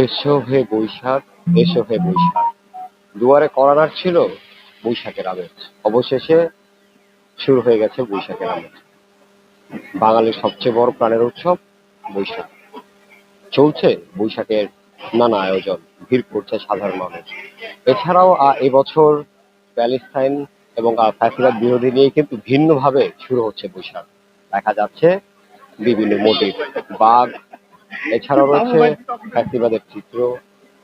এসো হে বৈশাখ, এসো হে বৈশাখ। দুয়ারে করার ছিল বৈশাখের আমেজ। অবশেষে শুরু হয়ে গেছে বৈশাখের আমেজ। বাঙালির সবচেয়ে বড় প্রাণের উৎসব বৈশাখ। চলছে বৈশাখের নানা আয়োজন, ভিড় করছে সাধারণ মানুষ। এছাড়াও এবছর প্যালেস্তাইন এবং ফ্যাসিবাদ বিরোধী নিয়ে কিন্তু ভিন্নভাবে শুরু হচ্ছে বৈশাখ। দেখা যাচ্ছে বিভিন্ন মোটিভ বাঘ এছাড়াও রয়েছে ফ্যাসিবাদের চিত্র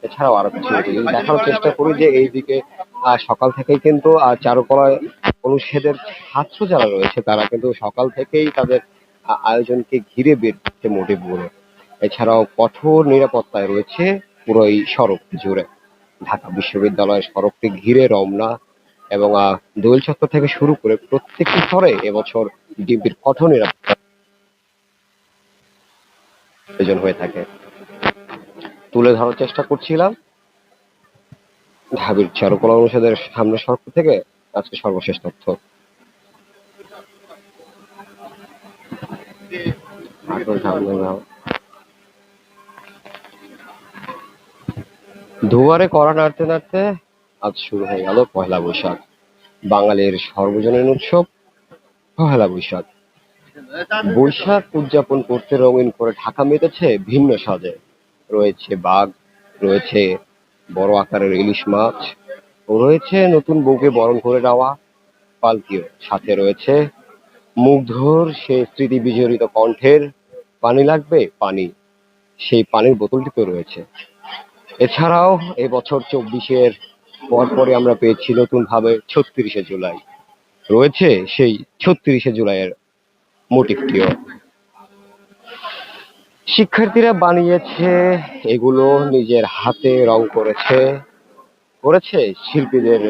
এছাড়াও আরও কিছু দেখানোর চেষ্টা করি যে এইদিকে সকাল থেকেই কিন্তু আহ, চারুকলায় অনুচ্ছেদের ছাত্র যারা রয়েছে তারা কিন্তু সকাল থেকেই তাদের আয়োজনকে ঘিরে বেরছে মোটিভগুলো। এছাড়াও কঠোর নিরাপত্তায় রয়েছে পুরো এই সড়ক জুড়ে। ঢাকা বিশ্ববিদ্যালয়ের সড়কটি ঘিরে রমনা এবং দোয়েল চত্বর থেকে শুরু করে প্রত্যেকটি স্তরে এবছর ডিবির কঠোর নিরাপত্তা প্রয়োজন হয়ে থাকে। তুলে ধরার চেষ্টা করছিলাম। ঢাবির চারুকলা অনুষদের সামনে সড়ক থেকে আজকে সর্বশেষ তথ্য। দুয়ারে করা নাড়তে নাড়তে আজ শুরু হয়ে গেল পয়লা বৈশাখ। বাঙালির সর্বজনীন উৎসব পয়লা বৈশাখ। বৈশাখ উদযাপন করতে রঙিন করে ঢাকা মেতেছে ভিন্ন সাজে। রয়েছে বাঘ, রয়েছে বড় আকারের ইলিশ মাছ রয়েছে নতুন বউকে বরণ করে নেওয়া পালকিও। সাথে রয়েছে মুগ্ধর সে স্মৃতি বিজড়িত কণ্ঠের পানি লাগবে পানি। সেই পানির বোতলটিতে রয়েছে। এছাড়াও এবছর চব্বিশের পরপরই আমরা পেয়েছি নতুন ভাবে ছত্রিশে জুলাই। রয়েছে সেই ছত্রিশে জুলাইয়ের মোটিভটিও শিক্ষার্থীরা বানিয়েছে, এগুলো নিজের হাতে রং করেছে করেছে শিল্পীদের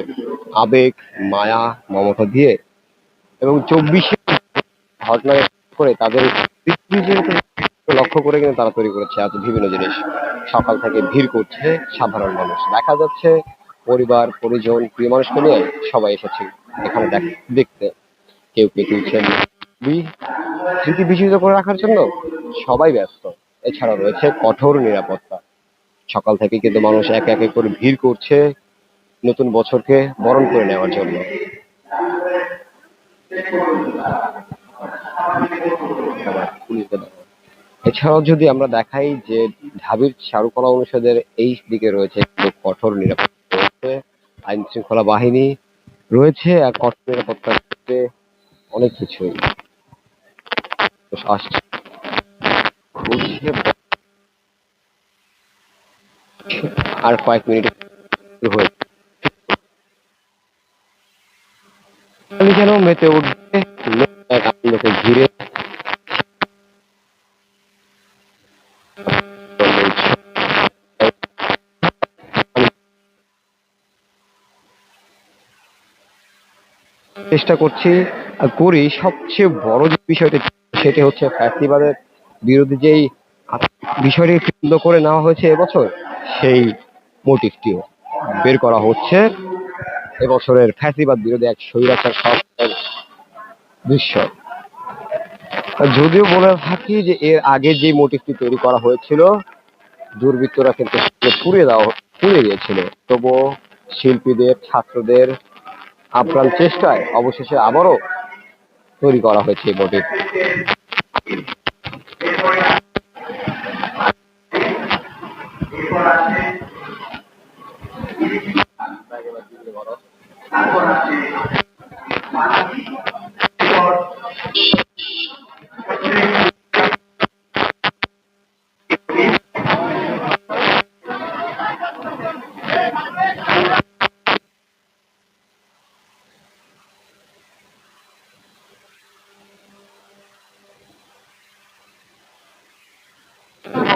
আবেগ, মায়া, মমতা দিয়ে এবং চব্বিশে ঘটনা করে তাদের লক্ষ্য করে কিন্তু তারা তৈরি করেছে আজ বিভিন্ন জিনিস। সকাল থেকে ভিড় করছে সাধারণ মানুষ। দেখা যাচ্ছে পরিবার, পরিজন, প্রিয় মানুষকে নিয়ে সবাই এসেছে। এখানে দেখ- দেখতে। কেউ কেউ তুলছেন স্মৃতি বিচলিত করে রাখার জন্য সবাই ব্যস্ত। এছাড়া রয়েছে কঠোর নিরাপত্তা। সকাল থেকে কিন্তু মানুষ এক এক করে ভিড় করছে নতুন বছরকে বরণ করে নেওয়ার জন্য। এছাড়াও যদি আমরা দেখাই যে ঢাবির চারুকলা অনুষদের এই দিকে রয়েছে কঠোর নিরাপত্তা। রয়েছে আইন শৃঙ্খলা বাহিনী রয়েছে আর কঠোর নিরাপত্তা রয়েছে অনেক কিছুই। আসছে আর কয়েক মিনিট হয়ে আমি যেন মেতে উঠবে এক ঘিরে চেষ্টা করছি করি। সবচেয়ে বড় যে বিষয়টি সেটি হচ্ছে ফ্যাসিবাদের বিরোধী যেই বিষয়টি কেন্দ্র করে নেওয়া হয়েছে এবছর, সেই মোটিভটিও বের করা হচ্ছে। এবছরের ফ্যাসিবাদ বিরোধী এক স্বৈরাচার সরকারের দৃশ্য। যদিও বলে থাকি যে এর আগে যে মোটিভটি তৈরি করা হয়েছিল, দুর্বৃত্তরা কিন্তু পুড়িয়ে দেওয়া পুড়িয়ে দিয়েছিল। তবুও শিল্পীদের, ছাত্রদের আপ্রাণ চেষ্টায় অবশেষে আবারও তৈরি করা হয়েছে বোটে।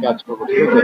ক্যাচ করব ঠিক আছে।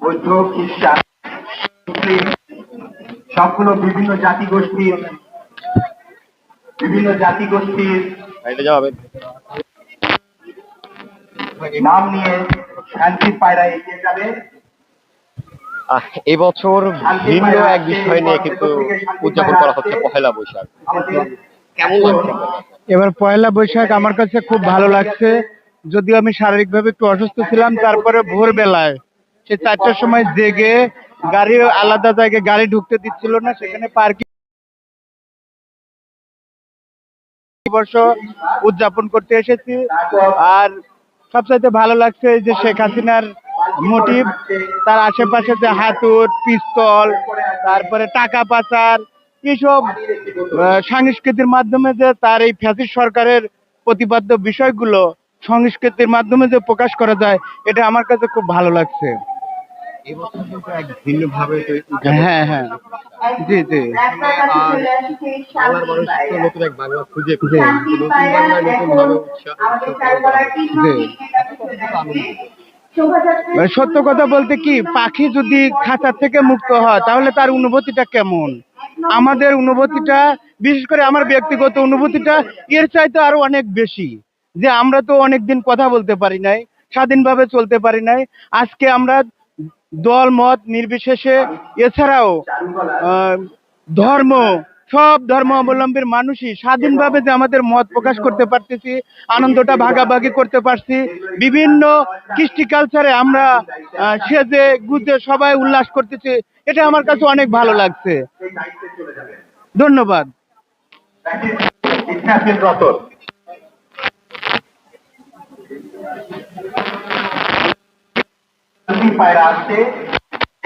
বৌদ্ধ খ্রিস্টান মুসলিম সবগুলো বিভিন্ন বিভিন্ন নাম নিয়ে শান্তির পায়রা এগিয়ে যাবে এবছর ভিন্ন এক বিষয় নিয়ে কিন্তু উদযাপন করা হচ্ছে পহেলা বৈশাখ। কেমন লাগছে? এবার পয়লা বৈশাখ আমার কাছে খুব ভালো লাগছে। যদিও আমি শারীরিকভাবে একটু অসুস্থ ছিলাম, তারপরে ভোরবেলায় সে চারটার সময় জেগে গাড়ি আলাদা জায়গায় গাড়ি ঢুকতে দিচ্ছিল না, সেখানে পার্কিং বর্ষ উদযাপন করতে এসেছি। আর সবচাইতে ভালো লাগছে যে শেখ হাসিনার মোটিভ, তার আশেপাশে যে হাতুর পিস্তল, তারপরে টাকা পাচার এইসব সংস্কৃতির মাধ্যমে যে তার এই ফ্যাসিস্ট সরকারের প্রতিপাদ্য বিষয়গুলো সংস্কৃতির মাধ্যমে যে প্রকাশ করা যায় এটা আমার কাছে খুব ভালো লাগছে। ভাবে হ্যাঁ হ্যাঁ জি জি। মানে সত্য কথা বলতে কি পাখি যদি খাঁচা থেকে মুক্ত হয় তাহলে তার অনুভূতিটা কেমন? আমাদের অনুভূতিটা, বিশেষ করে আমার ব্যক্তিগত অনুভূতিটা, এর চাইতে আরও অনেক বেশি। যে আমরা তো অনেকদিন কথা বলতে পারি নাই, স্বাধীনভাবে চলতে পারি নাই। আজকে আমরা দল, মত নির্বিশেষে, এছাড়াও ধর্ম সব ধর্ম অবলম্বীর মানুষই স্বাধীনভাবে যে আমাদের মত প্রকাশ করতে পারতেছি, আনন্দটা ভাগাভাগি করতে পারছি, বিভিন্ন কৃষ্টি কালচারে আমরা সেজে গুজে সবাই উল্লাস করতেছি, এটা আমার কাছে অনেক ভালো লাগছে। ধন্যবাদ।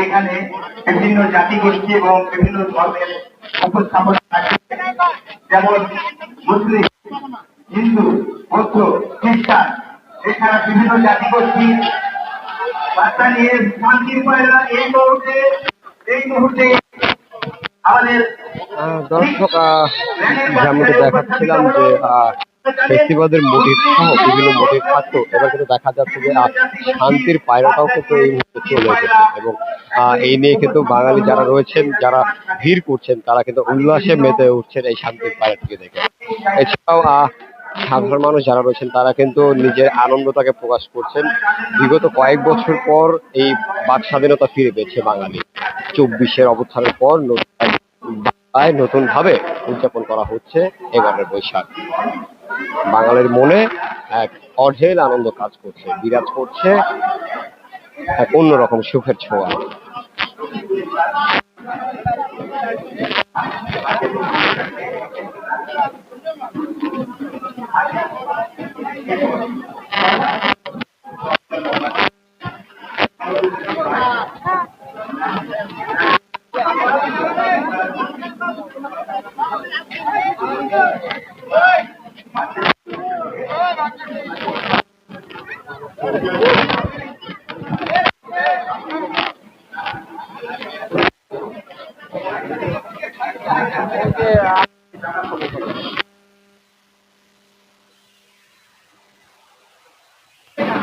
এখানে বিভিন্ন জাতি গোষ্ঠী এবং বিভিন্ন ধর্মের উপস্থাপন যেমন মুসলিম হিন্দু বৌদ্ধ খ্রিস্টান এছাড়া বিভিন্ন জাতিগোষ্ঠী বার্তা নিয়ে শান্তির পয়লা এই মুহূর্তে এই মুহূর্তে আমাদের দর্শক যেমনটি দেখাচ্ছিলাম যে ফেস্টিভ্যালের মোটিভ সহ বিভিন্ন মোটিভ থাকতো এবার কিন্তু দেখা যাচ্ছে যে শান্তির পায়রাটাও কিন্তু এই মুহূর্তে চলে এসেছে এবং এই নিয়ে কিন্তু বাঙালি যারা রয়েছেন, যারা ভিড় করছেন, তারা কিন্তু উল্লাসে মেতে উঠছেন এই শান্তির পায়রাটিকে দেখে। এছাড়াও সাধারণ মানুষ যারা রয়েছেন, তারা কিন্তু নিজের আনন্দটাকে প্রকাশ করছেন। বিগত কয়েক বছর পর এই বাক স্বাধীনতা ফিরে পেয়েছে বাঙালি। চব্বিশের অবস্থানের পর নতুন এক বাংলায় নতুন ভাবে উদযাপন করা হচ্ছে এবারের বৈশাখ। বাঙালির মনে এক অঢেল আনন্দ কাজ করছে বিরাজ করছে এক অন্যরকম সুখের ছোঁয়া।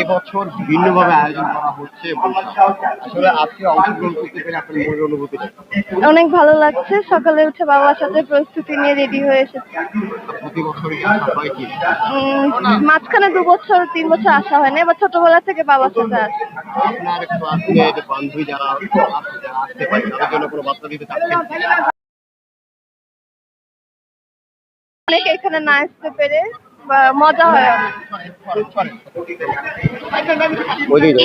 এবছর ভিন্নভাবে আয়োজন করা হচ্ছে আসলে আজকে অংশগ্রহণ করতে পেরে আপনার মনের অনুভূতি অনেক ভালো লাগছে। সকালে উঠে বাবার সাথে প্রস্তুতি নিয়ে রেডি হয়ে এসেছি। প্রতি বছরই হয় কি? মাঝখানে দু বছর তিন বছর আসা হয়নি এবার ছোটবেলা থেকে বাবার সাথে আসে। আপনার ক্লাসমেট বান্ধবী যারা আসতে পারে তাদের জন্য কোনো বার্তা দিতে চাচ্ছেন অনেকে এখানে না আসতে পেরে মজা হয় অনেক। ওইদিকে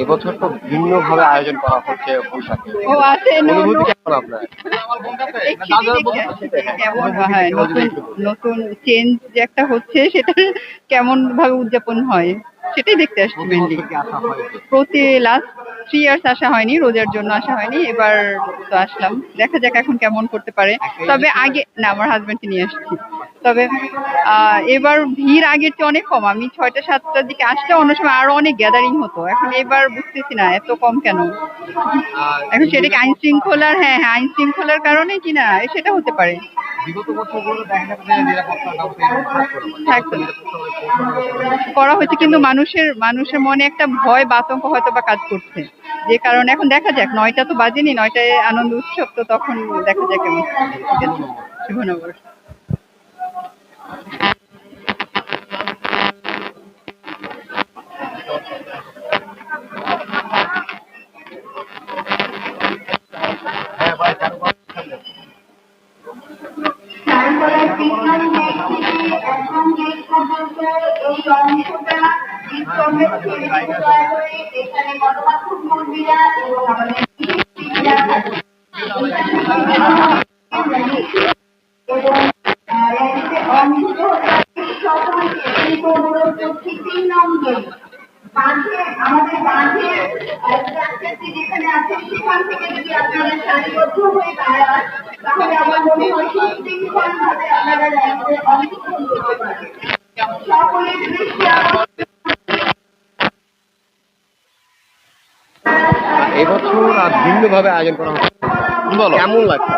এবছর তো ভিন্ন ভাবে আয়োজন করা হচ্ছে বৈশাখে। অনুভূতি কেমন আপনার? কেমন হয় নতুন নতুন চেঞ্জ যে একটা হচ্ছে সেটা কেমন ভাবে উদযাপন হয় সেটাই দেখতে আসছি মেনলি হয়? প্রতি লাস্ট থ্রি ইয়ার্স আসা হয়নি রোজার জন্য আসা হয়নি এবার তো আসলাম। দেখা যাক এখন কেমন করতে পারে। তবে আগে না আমার হাজবেন্ডকে নিয়ে আসছি। তবে এবার ভিড় আগের চেয়ে অনেক কম। আমি ছয়টা সাতটার দিকে আসলে অন্য সময় আরও অনেক গ্যাদারিং হতো। এখন এবার বুঝতেছি না এত কম কেন? এখন সেটা কি আইন শৃঙ্খলার হ্যাঁ হ্যাঁ আইন শৃঙ্খলার কারণে কি না সেটা হতে পারে। করা হয়েছে কিন্তু মানুষের মানুষের মনে একটা ভয় বা আতঙ্ক হয়তো বা কাজ করছে। যে কারণে এখন দেখা যাক নয়টা তো বাজেনি নয়টায় আনন্দ উৎসব তো তখন দেখা যাক কেমন। শুভ নববর্ষ and আপনারা সারিবদ্ধ হয়ে দাঁড়ান তাহলে আমার মনে হয় সুশৃঙ্খল ভাবে আপনারা র্যালিতে অংশগ্রহণ করতে পারবেন সকলের দৃষ্টি এবছর আর ভিন্ন ভাবে আয়োজন করা হচ্ছে। বলো। কেমন লাগছে?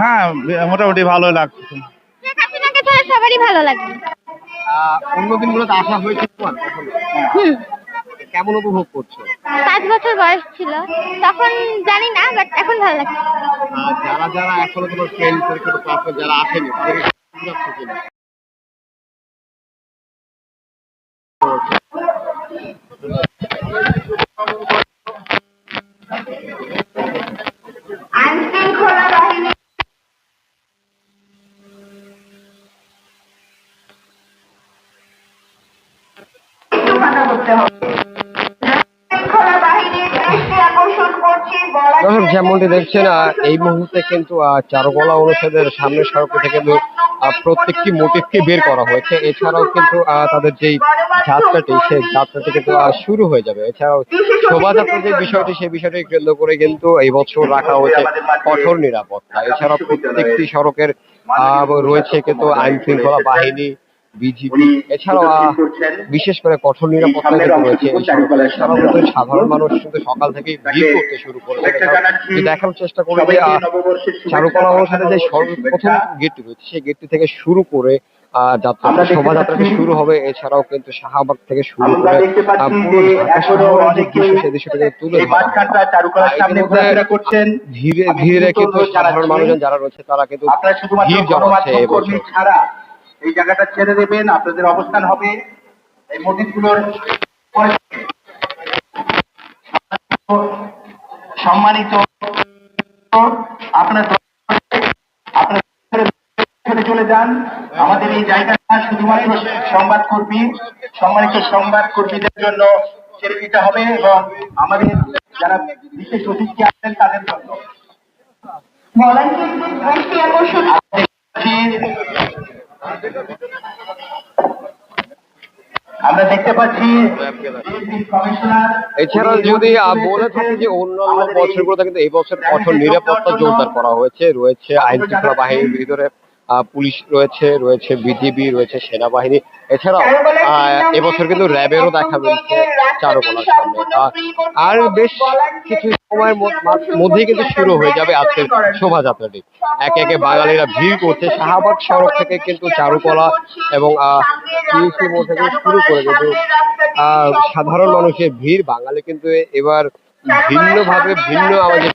হ্যাঁ মোটামুটি ভালো লাগছে। সবারই ভালো লাগে। আহ, অন্য দিনগুলোতে আসা হয়েছে কখনো? কেমন উপভোগ করছ? পাঁচ বছর বয়স ছিল। তখন জানি না বাট এখন ভালো লাগছে। আর যারা যারা এখনও তোমার ফ্রেন্ড সার্কেল পাশে যারা আসেনি তাদেরকে বুঝাচ্ছো কিনা? আইন যেমনটি দেখছেন এই মুহূর্তে কিন্তু চারুকলা অনুষদের সামনের সড়ক থেকে কিন্তু প্রত্যেকটি মোটিভকে বের করা হয়েছে। এছাড়াও কিন্তু তাদের যেই যাত্রাটি, সেই যাত্রাটি কিন্তু শুরু হয়ে যাবে। এছাড়াও শোভাযাত্রার যে বিষয়টি, সেই বিষয়টি কেন্দ্র করে কিন্তু এই বছর রাখা হয়েছে কঠোর নিরাপত্তা। এছাড়াও প্রত্যেকটি সড়কের রয়েছে কিন্তু আইন শৃঙ্খলা বাহিনী বিজিবি এছাড়াও বিশেষ করে কঠোর নিরাপত্তা রয়েছে সাধারণ মানুষ কিন্তু সকাল থেকেই ভিড় করতে শুরু দেখানোর চেষ্টা করি যে চারুকলা অনুসারে যে সর্ব- প্রথম গেটটি রয়েছে সেই গেটটি থেকে শুরু করে আহ, যাত্রা শোভাযাত্রাটি শুরু হবে এছাড়াও কিন্তু শাহবাগ থেকে শুরু করে যে দৃশ্য সেই দৃশ্যটাকে তুলে করছেন। ধীরে ধীরে কিন্তু সাধারণ মানুষজন যারা রয়েছে তারা কিন্তু ভিড় জমাচ্ছে এই জায়গাটা ছেড়ে দেবেন আপনাদের অবস্থান হবে। এই মসজিদগুলোর সম্মানিত আপনার চলে যান। আমাদের এই জায়গাটা শুধুমাত্র সংবাদ কর্মী সম্মানিত সংবাদ কর্মীদের জন্য ছেড়ে দিতে হবে এবং আমাদের যারা বিশেষ অতিথি আছেন তাদের জন্য। আমরা দেখতে পাচ্ছি এছাড়া এছাড়াও যদি বলে থাকি যে অন্যান্য বছরগুলোতে কিন্তু এই বছর কঠোর নিরাপত্তা জোরদার করা হয়েছে রয়েছে আইন শৃঙ্খলা বাহিনীর ভিতরে। পুলিশ রয়েছে রয়েছে বিজিবি রয়েছে সেনাবাহিনী। এছাড়াও আহ, এবছর কিন্তু র্যাবেরও দেখা মিলছে চারুকলার সামনে। আর বেশ কিছু সময়ের মধ্য- কিন্তু শুরু হয়ে যাবে আজকের শোভাযাত্রাটি। একে একে বাঙালিরা ভিড় করছে। শাহবাগ সড়ক থেকে কিন্তু চারুকলা এবং থেকে শুরু করে কিন্তু আহ, সাধারণ মানুষের ভিড়। বাঙালি কিন্তু এবার ভিন্নভাবে ভিন্ন আমাদের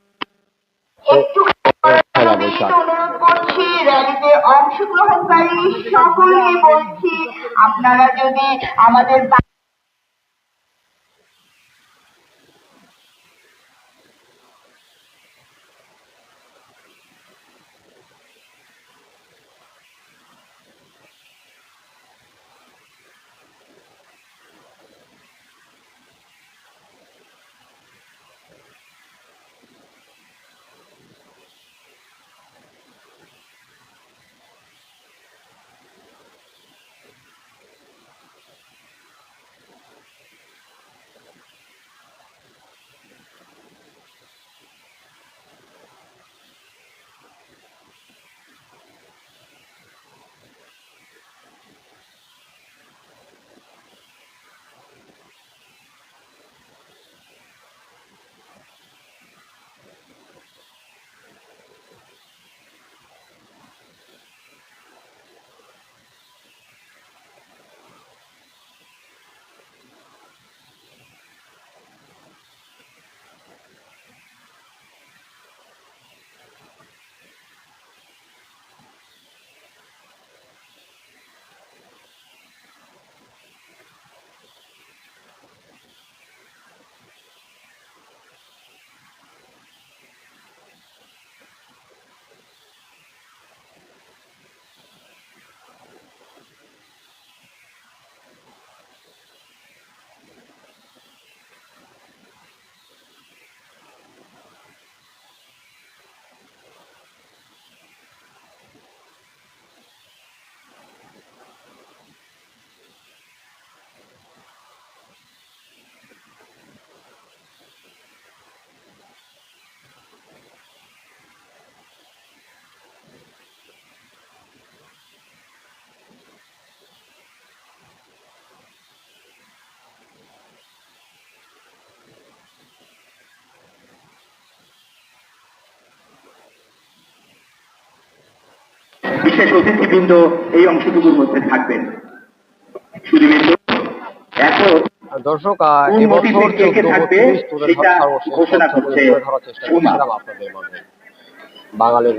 বৈশাখ। অনুরোধ করছি র্যালিতে অংশগ্রহণকারী সকলকে বলছি আপনারা যদি আমাদের বিশেষ অতিথিবৃন্দ এই অংশটুকুর মধ্যে থাকবেন। এখন দর্শক এবছর চোদ্দ বত্রিশ তুলে ঘোষণা করছে বাঙালির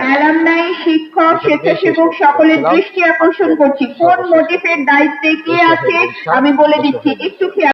অ্যালামনাই শিক্ষক স্বেচ্ছাসেবক সকলের দৃষ্টি আকর্ষণ করছি। কোন মোটিভের দায়িত্বে কে আছে? আমি বলে দিচ্ছি একটু খেয়াল